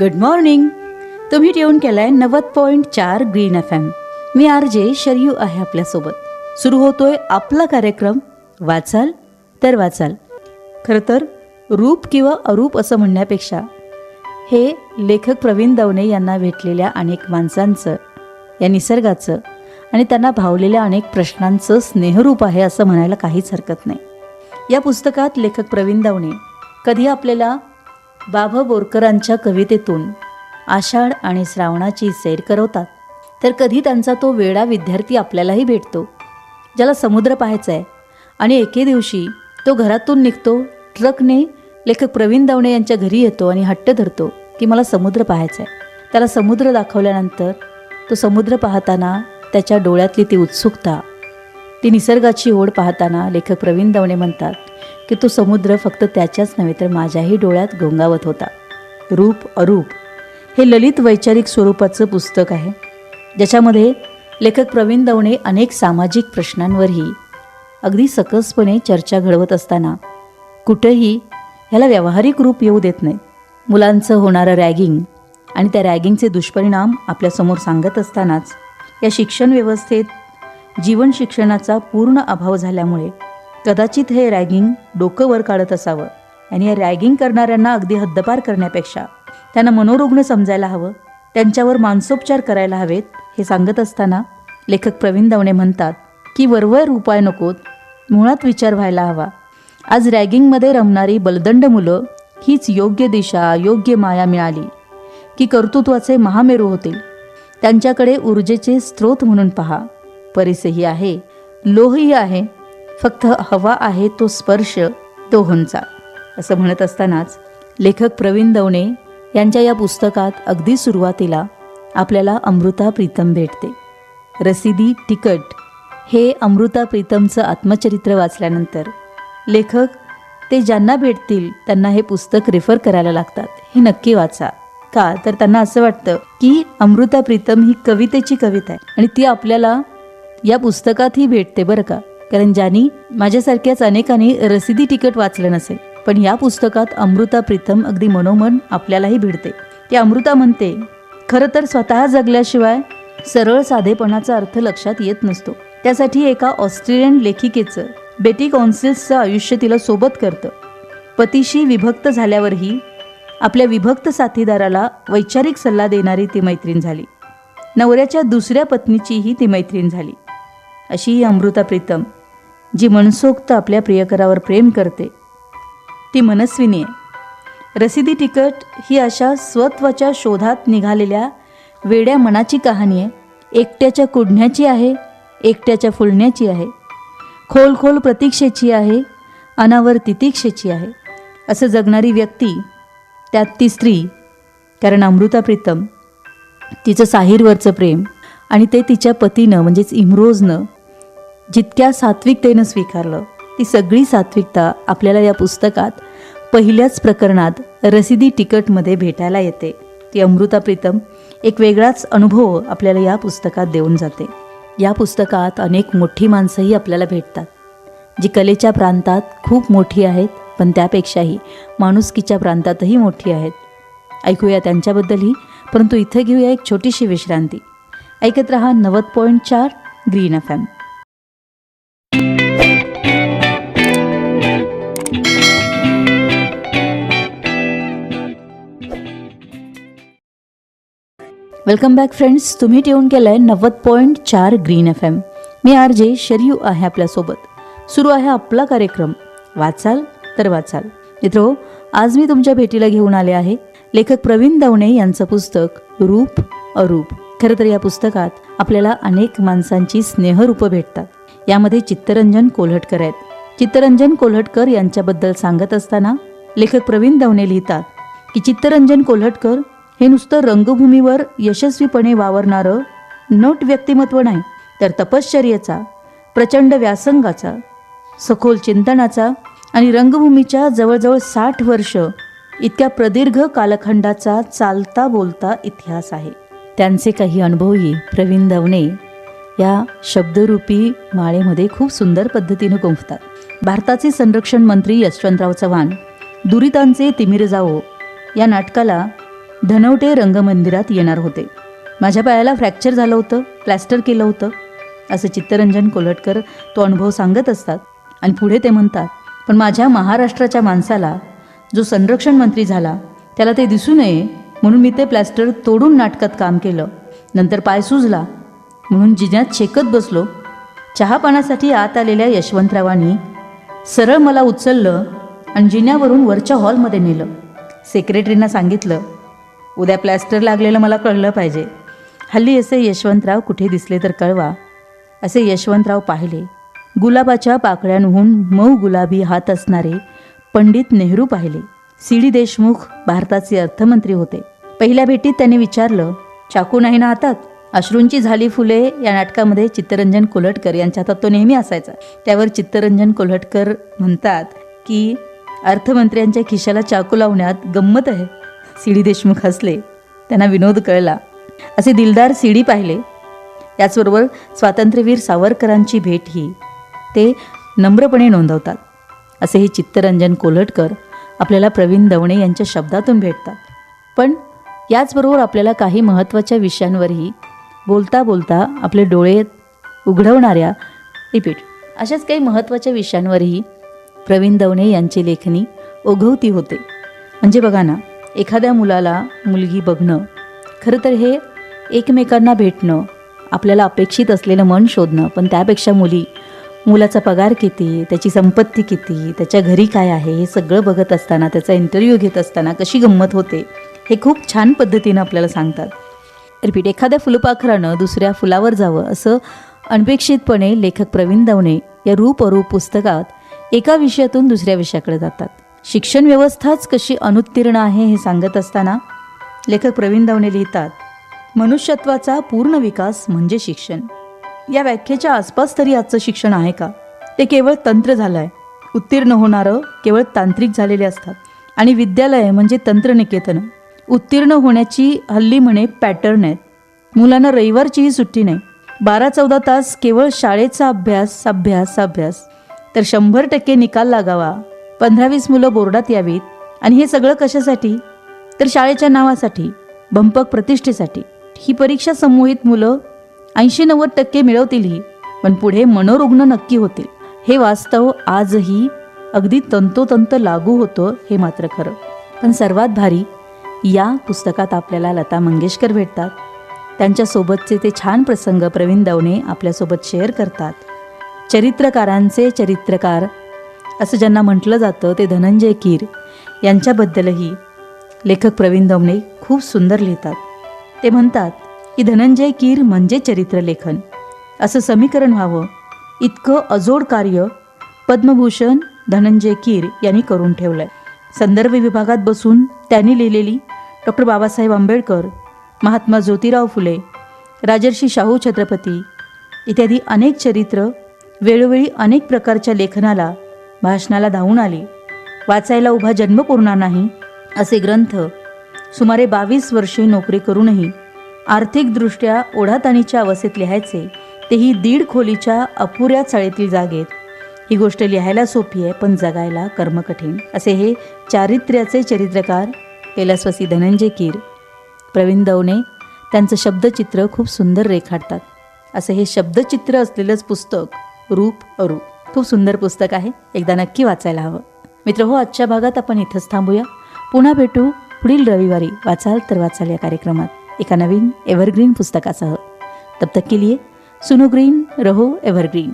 Good morning तुम्ही tune केलाय नव्वद पॉईंट चार ग्रीन एफ एम मी आर जे शरयू आहे आपल्यासोबत. सुरू होतोय आपला कार्यक्रम वाचाल तर वाचाल. खरं तर रूप किंवा अरूप असं म्हणण्यापेक्षा हे लेखक प्रवीण दवणे यांना भेटलेल्या अनेक माणसांचं या निसर्गाचं आणि त्यांना भावलेल्या अनेक प्रश्नांचं स्नेहरूप आहे असं म्हणायला काहीच हरकत नाही. या पुस्तकात लेखक प्रवीण दवणे कधी आपल्याला बाभ बोरकरांच्या कवितेतून आषाढ आणि श्रावणाची सैर करवतात. तर कधी त्यांचा तो वेडा विद्यार्थी आपल्यालाही भेटतो ज्याला समुद्र पाहायचा आहे. आणि एके दिवशी तो घरातून निघतो ट्रकने लेखक प्रवीण दवणे यांच्या घरी येतो आणि हट्ट धरतो की मला समुद्र पाहायचा आहे. त्याला समुद्र दाखवल्यानंतर तो समुद्र पाहताना त्याच्या डोळ्यातली ती उत्सुकता ती निसर्गाची ओढ पाहताना लेखक प्रवीण दवणे म्हणतात की तो समुद्र फक्त त्याच्याच नव्हे तर माझ्याही डोळ्यात गोंगावत होता. रूप अरूप. हे ललित वैचारिक स्वरूपाचं पुस्तक आहे. ज्याच्यामध्ये लेखक प्रवीण दवणे अनेक सामाजिक प्रश्नांवरही अगदी सकसपणे चर्चा घडवत असताना कुठंही ह्याला व्यावहारिक रूप येऊ देत नाही. मुलांचं होणारं रॅगिंग आणि त्या रॅगिंगचे दुष्परिणाम आपल्यासमोर सांगत असतानाच या शिक्षण व्यवस्थेत जीवन शिक्षणाचा पूर्ण अभाव झाल्यामुळे कदाचित हे रॅगिंग डोकं वर काढत असावं आणि या रॅगिंग करणाऱ्यांना अगदी हद्दपार करण्यापेक्षा त्यांना मनोरुग्ण समजायला हवं त्यांच्यावर मानसोपचार करायला हवेत हे सांगत असताना लेखक प्रवीण दवणे म्हणतात की वरवर उपाय नकोत मुळात विचार व्हायला हवा. आज रॅगिंगमध्ये रमणारी बलदंड मुलं हीच योग्य दिशा योग्य माया मिळाली की कर्तृत्वाचे महामेरू होतील. त्यांच्याकडे ऊर्जेचे स्रोत म्हणून पहा. परिसही आहे लोहही आहे फक्त हवा आहे तो स्पर्श दोहोंचा असं म्हणत असतानाच लेखक प्रवीण दवणे यांच्या या पुस्तकात अगदी सुरुवातीला आपल्याला अमृता प्रीतम भेटते. रसिदी तिकट हे अमृता प्रीतमचं आत्मचरित्र वाचल्यानंतर लेखक ते ज्यांना भेटतील त्यांना हे पुस्तक रेफर करायला लागतात. हे नक्की वाचा. का? तर त्यांना असं वाटतं की अमृता प्रीतम ही कवितेची कविता आहे आणि ती आपल्याला या पुस्तकातही भेटते बरं का? कारण ज्यांनी माझ्यासारख्याच अनेकांनी रसिदी तिकट वाचलं नसेल पण या पुस्तकात अमृता प्रीतम अगदी मनोमन आपल्यालाही भिडते. ती अमृता म्हणते खरं तर स्वतः जगल्याशिवाय सरळ साधेपणाचा अर्थ लक्षात येत नसतो. त्यासाठी एका ऑस्ट्रेलियन लेखिकेचं बेटी कॉन्सिल्सचं आयुष्य तिला सोबत करतं. पतीशी विभक्त झाल्यावरही आपल्या विभक्त साथीदाराला वैचारिक सल्ला देणारी ती मैत्रीण झाली. नवऱ्याच्या दुसऱ्या पत्नीचीही ती मैत्रीण झाली. अशी ही अमृता प्रीतम जी मनसोक्त आपल्या प्रियकरावर प्रेम करते ती मनस्विनी आहे. रसिदी तिकट ही अशा स्वत्वाच्या शोधात निघालेल्या वेड्या मनाची कहाणी आहे. एकट्याच्या कुडण्याची आहे एकट्याच्या फुलण्याची आहे. खोल खोल प्रतीक्षेची आहे अनावर तितिक्षेची आहे. असं जगणारी व्यक्ती त्यात ती स्त्री कारण अमृता प्रीतम तिचं साहिरवरचं प्रेम आणि ते तिच्या पतीनं म्हणजेच इम्रोजनं जितक्या सात्विकतेनं स्वीकारलं ती सगळी सात्विकता आपल्याला या पुस्तकात पहिल्याच प्रकरणात रसिदी तिकटमध्ये भेटायला येते. ती अमृता प्रीतम एक वेगळाच अनुभव आपल्याला या पुस्तकात देऊन जाते. या पुस्तकात अनेक मोठी माणसंही आपल्याला भेटतात. जी कलेच्या प्रांतात खूप मोठी आहेत पण त्यापेक्षाही माणुसकीच्या प्रांतातही मोठी आहेत. ऐकूया त्यांच्याबद्दलही परंतु इथं घेऊया एक छोटीशी विश्रांती. ऐकत रहा नव्वद पॉईंट चार green F M. Welcome back friends तुम्ही ट्यून केलं आहे नव्वद पॉईंट चार ग्रीन एफ एम मी आर जे शरयू आहे आपल्यासोबत. सुरू आहे आपला कार्यक्रम. वाचाल तर वाचाल. मित्रो आज मी तुमच्या भेटीला घेऊन आले आहे. लेखक प्रवीण दवणे यांचं पुस्तक रूप अरूप. खरं तर या पुस्तकात आपल्याला अनेक माणसांची स्नेहरूपं भेटतात. यामध्ये चित्तरंजन कोल्हटकर आहेत. चित्तरंजन कोल्हटकर यांच्याबद्दल सांगत असताना लेखक प्रवीण दवणे लिहितात की चित्तरंजन कोल्हटकर हे नुसतं रंगभूमीवर यशस्वीपणे वावरणारं नट व्यक्तिमत्व नाही तर तपश्चर्याचा प्रचंड व्यासंगाचा सखोल चिंतनाचा आणि रंगभूमीच्या जवळजवळ साठ वर्ष इतक्या प्रदीर्घ कालखंडाचा चालता बोलता इतिहास आहे. त्यांचे काही अनुभवही प्रवीण दवणे या शब्दरूपी माळेमध्ये खूप सुंदर पद्धतीनं गुंफतात. भारताचे संरक्षण मंत्री यशवंतराव चव्हाण दुरितांचे तिमिर जाओ या नाटकाला धनवटे रंगमंदिरात येणार होते. माझ्या पायाला फ्रॅक्चर झालं होतं प्लॅस्टर केलं होतं. असं चित्तरंजन कोल्हटकर तो अनुभव सांगत असतात आणि पुढे ते म्हणतात पण माझ्या महाराष्ट्राच्या माणसाला जो संरक्षण मंत्री झाला त्याला ते दिसू नये म्हणून मी ते प्लॅस्टर तोडून नाटकात काम केलं. नंतर पाय सुजला म्हणून जिन्यात शेकत बसलो. चहापानासाठी आत आलेल्या यशवंतरावांनी सरळ मला उचललं आणि जिन्यावरून वरच्या हॉलमध्ये नेलं. सेक्रेटरींना सांगितलं उद्या प्लॅस्टर लागलेलं मला कळलं पाहिजे. हल्ली असे यशवंतराव कुठे दिसले तर कळवा. असे यशवंतराव पाहिले. गुलाबाच्या पाकळ्यांहून मऊ गुलाबी हात असणारे पंडित नेहरू पाहिले. सी. डी. देशमुख भारताचे अर्थमंत्री होते. पहिल्या भेटीत त्यांनी विचारलं चाकू नाही ना हातात? अश्रूंची झाली फुले? या नाटकामध्ये चित्तरंजन कोल्हटकर यांच्या हातात तो नेहमी असायचा. त्यावर चित्तरंजन कोल्हटकर म्हणतात की अर्थमंत्र्यांच्या खिशाला चाकू लावण्यात गंमत आहे. सी डी देशमुख हसले. त्यांना विनोद कळला. असे दिलदार सी डी पाहिले. याचबरोबर स्वातंत्र्यवीर सावरकरांची भेट ही ते नम्रपणे नोंदवतात. असे हे चित्तरंजन कोल्हटकर आपल्याला प्रवीण दवणे यांच्या शब्दातून भेटतात. पण याचबरोबर आपल्याला काही महत्त्वाच्या विषयांवरही बोलता बोलता आपले डोळे उघडवणाऱ्या रिपीट अशाच काही महत्त्वाच्या विषयांवरही प्रवीण दवणे यांची लेखणी ओघवती होते. म्हणजे बघा ना एखाद्या मुलाला मुलगी बघणं खरं तर हे एकमेकांना भेटणं आपल्याला अपेक्षित असलेलं मन शोधणं पण त्यापेक्षा मुली मुलाचा पगार किती त्याची संपत्ती किती त्याच्या घरी काय आहे हे सगळं बघत असताना त्याचा इंटरव्ह्यू घेत असताना कशी गंमत होते हे खूप छान पद्धतीनं आपल्याला सांगतात. रिपीट एखाद्या फुलपाखरानं दुसऱ्या फुलावर जावं असं अनपेक्षितपणे लेखक प्रवीण दवणे या रूप अरूप पुस्तकात एका विषयातून दुसऱ्या विषयाकडे जातात. शिक्षण व्यवस्थाच कशी अनुत्तीर्ण आहे हे सांगत असताना लेखक प्रवीण दवणे लिहितात मनुष्यत्वाचा पूर्ण विकास म्हणजे शिक्षण. या व्याख्येच्या आसपास तरी आजचं शिक्षण आहे का? ते केवळ तंत्र झालं आहे उत्तीर्ण होणारं केवळ तांत्रिक झालेले असतात. आणि विद्यालय म्हणजे तंत्रनिकेतन. उत्तीर्ण होण्याची हल्ली म्हणे पॅटर्न आहेत. मुलांना रविवारचीही सुट्टी नाही. बारा चौदा तास केवळ शाळेचा अभ्यास अभ्यास अभ्यास. तर शंभर टक्के निकाल लागावा पंधरा वीस मुलं बोर्डात यावीत. आणि हे सगळं कशासाठी? तर शाळेच्या नावासाठी बंपक प्रतिष्ठेसाठी. ही परीक्षा समूहित मुलं ऐंशी नव्वद टक्के मिळवतीलही पण पुढे मनोरुग्ण नक्की होतील. हे वास्तव आजही अगदी तंतोतंत लागू होतं हे मात्र खरं. पण सर्वात भारी या पुस्तकात आपल्याला लता मंगेशकर भेटतात. त्यांच्यासोबतचे ते छान प्रसंग प्रवीण दवणे आपल्यासोबत शेअर करतात. चरित्रकारांचे चरित्रकार असं ज्यांना म्हटलं जातं ते धनंजय कीर यांच्याबद्दलही लेखक प्रवीण दवणे खूप सुंदर लिहितात. ते म्हणतात की धनंजय कीर म्हणजे चरित्रलेखन. असं समीकरण व्हावं. इतकं अजोड कार्य पद्मभूषण धनंजय कीर यांनी करून ठेवलं आहे संदर्भ विभागात बसून त्यांनी लिहिलेली डॉक्टर बाबासाहेब आंबेडकर महात्मा ज्योतिराव फुले राजर्षी शाहू छत्रपती इत्यादी अनेक चरित्र वेळोवेळी अनेक प्रकारच्या लेखनाला भाषणाला धावून आली. वाचायला उभा जन्म पुरणार नाही असे ग्रंथ सुमारे बावीस वर्षे नोकरी करूनही आर्थिकदृष्ट्या ओढाताणीच्या अवस्थेत लिहायचे तेही दीड खोलीच्या अपुऱ्या चाळीतील जागेत. ही गोष्ट लिहायला सोपी आहे पण जगायला कर्मकठीण. असे हे चारित्र्याचे चरित्रकार कैलासवासी धनंजय कीर. प्रवीण दवणे त्यांचं शब्दचित्र खूप सुंदर रेखाटतात. असं हे शब्दचित्र असलेलंच पुस्तक रूप अरूप. खूप सुंदर पुस्तक आहे. एकदा नक्की वाचायला हवं. मित्र हो आजच्या भागात आपण इथंच थांबूया. पुन्हा भेटू पुढील रविवारी. वाचाल तर वाचाल या कार्यक्रमात. एका नवीन एव्हरग्रीन पुस्तकासह. तब तक के लिए सुनो ग्रीन रहो एव्हरग्रीन.